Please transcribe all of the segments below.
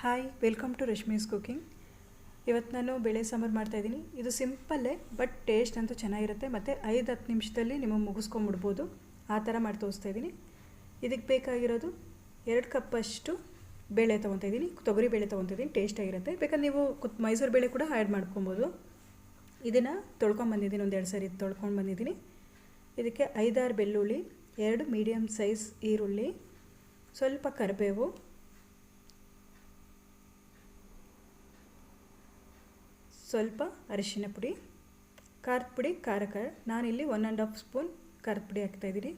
Hi welcome to Rashmi's cooking ಇವತ್ತು ನಾನು ಬೇಳೆ ಸಾಂಬಾರು ಮಾಡ್ತಾಯಿದ್ದೀನಿ ಇದು ಸಿಂಪಲ್ಲೇ ಬಟ್ ಟೇಸ್ಟ್ ಅಂತೂ ಚೆನ್ನಾಗಿರುತ್ತೆ. ಮತ್ತು ಐದು, ಹತ್ತು ನಿಮಿಷದಲ್ಲಿ ನಿಮಗೆ ಮುಗಿಸ್ಕೊಂಬಿಡ್ಬೋದು. ಆ ಥರ ಮಾಡಿ ತೋರಿಸ್ತಾ ಇದ್ದೀನಿ. ಇದಕ್ಕೆ ಬೇಕಾಗಿರೋದು ಎರಡು ಕಪ್ಪಷ್ಟು ಬೇಳೆ ತೊಗೊತಾಯಿದ್ದೀನಿ ತೊಗರಿ ಬೇಳೆ ತೊಗೊತಿದ್ದೀನಿ ಟೇಸ್ಟಾಗಿರುತ್ತೆ ಬೇಕಾದ್ರೆ ನೀವು ಕುತ್, ಮೈಸೂರು ಬೇಳೆ ಕೂಡ ಆ್ಯಡ್ ಮಾಡ್ಕೊಬೋದು. ಇದನ್ನು ತೊಳ್ಕೊಂಬಂದಿದ್ದೀನಿ ಒಂದು ಎರಡು ಸರಿ ತೊಳ್ಕೊಂಡು ಬಂದಿದ್ದೀನಿ. ಇದಕ್ಕೆ ಐದಾರು ಬೆಳ್ಳುಳ್ಳಿ, ಎರಡು ಮೀಡಿಯಮ್ ಸೈಜ್ ಈರುಳ್ಳಿ, ಸ್ವಲ್ಪ ಕರಿಬೇವು ಸ್ವಲ್ಪ ಅರಿಶಿನ ಪುಡಿ, ಖಾರದ ಪುಡಿ ಖಾರಕ ನಾನಿಲ್ಲಿ ಒನ್ ಆ್ಯಂಡ್ ಹಾಫ್ ಸ್ಪೂನ್ ಖಾರದ ಪುಡಿ ಹಾಕ್ತಾಯಿದ್ದೀನಿ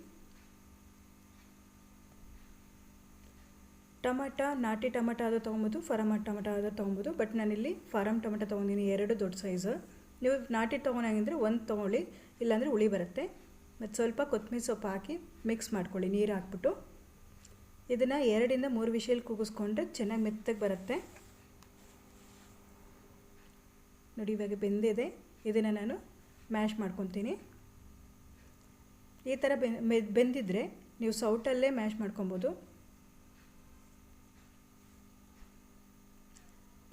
ಟೊಮಟ, ನಾಟಿ ಟಮಟ ಆದರೂ ತೊಗೊಬೋದು, ಫಾರಮ್ ಟಮಟ ಆದರೂ ತೊಗೊಬೋದು ಬಟ್ ನಾನಿಲ್ಲಿ ಫಾರಮ್ ಟೊಮಾಟೊ ತೊಗೊಂಡಿನಿ ಎರಡು ದೊಡ್ಡ ಸೈಜು ನೀವು ನಾಟಿ ತೊಗೊಂಡಂಗಿದ್ರೆ ಒಂದು ತೊಗೊಳ್ಳಿ, ಇಲ್ಲಾಂದರೆ ಹುಳಿ ಬರುತ್ತೆ. ಮತ್ತು ಸ್ವಲ್ಪ ಕೊತ್ತಂಬರಿ ಸೊಪ್ಪು ಹಾಕಿ ಮಿಕ್ಸ್ ಮಾಡ್ಕೊಳ್ಳಿ, ನೀರು ಹಾಕ್ಬಿಟ್ಟು. ಇದನ್ನು ಎರಡಿಂದ ಮೂರು ವಿಷಯಲ್ಲಿ ಕೂಗಿಸ್ಕೊಂಡ್ರೆ ಚೆನ್ನಾಗಿ ಮೆತ್ತಗೆ ಬರುತ್ತೆ. ನೋಡಿ, ಇವಾಗ ಬೆಂದಿದೆ. ಇದನ್ನು ನಾನು ಮ್ಯಾಶ್ ಮಾಡ್ಕೊತೀನಿ. ಈ ಥರ ಬೆಂದಿದ್ರೆ ನೀವು ಸೌಟಲ್ಲೇ ಮ್ಯಾಶ್ ಮಾಡ್ಕೊಬೋದು.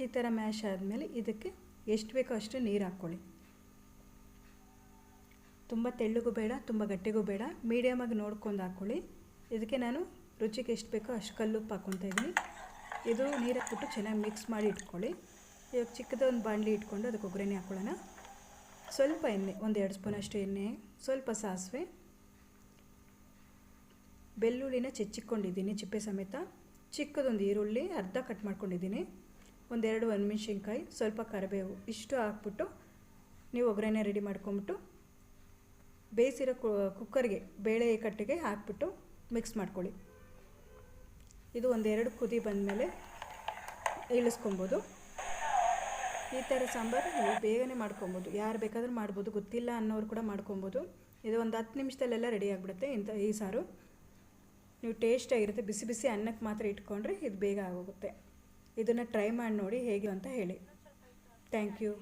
ಈ ಥರ ಮ್ಯಾಶ್ ಆದಮೇಲೆ ಇದಕ್ಕೆ ಎಷ್ಟು ಬೇಕೋ ಅಷ್ಟು ನೀರು ಹಾಕ್ಕೊಳ್ಳಿ. ತುಂಬ ತೆಳ್ಳಗೂ ಬೇಡ, ತುಂಬ ಗಟ್ಟಿಗೂ ಬೇಡ. ಮೀಡಿಯಮಾಗಿ ನೋಡ್ಕೊಂಡು ಹಾಕ್ಕೊಳ್ಳಿ. ಇದಕ್ಕೆ ನಾನು ರುಚಿಗೆ ಎಷ್ಟು ಬೇಕೋ ಅಷ್ಟು ಕಲ್ಲುಪ್ಪು ಹಾಕ್ಕೊತಾ ಇದ್ದೀನಿ. ಇದು ನೀರು ಹಾಕ್ಬಿಟ್ಟು ಚೆನ್ನಾಗಿ ಮಿಕ್ಸ್ ಮಾಡಿ ಇಟ್ಕೊಳ್ಳಿ. ಇವಾಗ ಚಿಕ್ಕದೊಂದು ಬಾಣಲಿ ಇಟ್ಕೊಂಡು ಅದಕ್ಕೆ ಒಗ್ಗರಣೆ ಹಾಕ್ಕೊಳ್ಳೋಣ ಸ್ವಲ್ಪ ಎಣ್ಣೆ, ಒಂದು ಎರಡು ಸ್ಪೂನ್ ಅಷ್ಟು ಎಣ್ಣೆ, ಸ್ವಲ್ಪ ಸಾಸಿವೆ. ಬೆಳ್ಳುಳ್ಳಿನ ಚೆಚ್ಚಿಕೊಂಡಿದ್ದೀನಿ, ಚಿಪ್ಪೆ ಸಮೇತ. ಚಿಕ್ಕದೊಂದು ಈರುಳ್ಳಿ ಅರ್ಧ ಕಟ್ ಮಾಡ್ಕೊಂಡಿದ್ದೀನಿ. ಒಂದೆರಡು ಒಣಮೆಣ್ಸಿನ್ಕಾಯಿ ಸ್ವಲ್ಪ ಕರಿಬೇವು, ಇಷ್ಟು ಹಾಕ್ಬಿಟ್ಟು ನೀವು ಒಗ್ಗರಣೆ ರೆಡಿ ಮಾಡ್ಕೊಂಬಿಟ್ಟು ಬೇಯಿಸಿರೋ ಕುಕ್ಕರ್ಗೆ, ಬೇಳೆ ಕಟ್ಟಿಗೆ ಹಾಕ್ಬಿಟ್ಟು ಮಿಕ್ಸ್ ಮಾಡ್ಕೊಳ್ಳಿ. ಇದು ಒಂದೆರಡು ಕುದಿ ಬಂದಮೇಲೆ ಇಳಿಸ್ಕೊಬೋದು. ಈ ಥರ ಸಾಂಬಾರು ನೀವು ಬೇಗನೆ ಮಾಡ್ಕೊಬೋದು. ಯಾರು ಬೇಕಾದರೂ ಮಾಡ್ಬೋದು. ಗೊತ್ತಿಲ್ಲ ಅನ್ನೋರು ಕೂಡ ಮಾಡ್ಕೊಬೋದು. ಇದು ಒಂದು ಹತ್ತು ನಿಮಿಷದಲ್ಲೆಲ್ಲ ರೆಡಿ ಆಗಿಬಿಡುತ್ತೆ ಇಂಥ ಈ ಸಾರು. ನೀವು ಟೇಸ್ಟಾಗಿರುತ್ತೆ ಬಿಸಿ ಬಿಸಿ ಅನ್ನಕ್ಕೆ ಮಾತ್ರ ಇಟ್ಕೊಂಡ್ರೆ ಇದು ಬೇಗ ಆಗೋಗುತ್ತೆ. ಇದನ್ನು ಟ್ರೈ ಮಾಡಿ ನೋಡಿ ಹೇಗೆ ಅಂತ ಹೇಳಿ. Thank you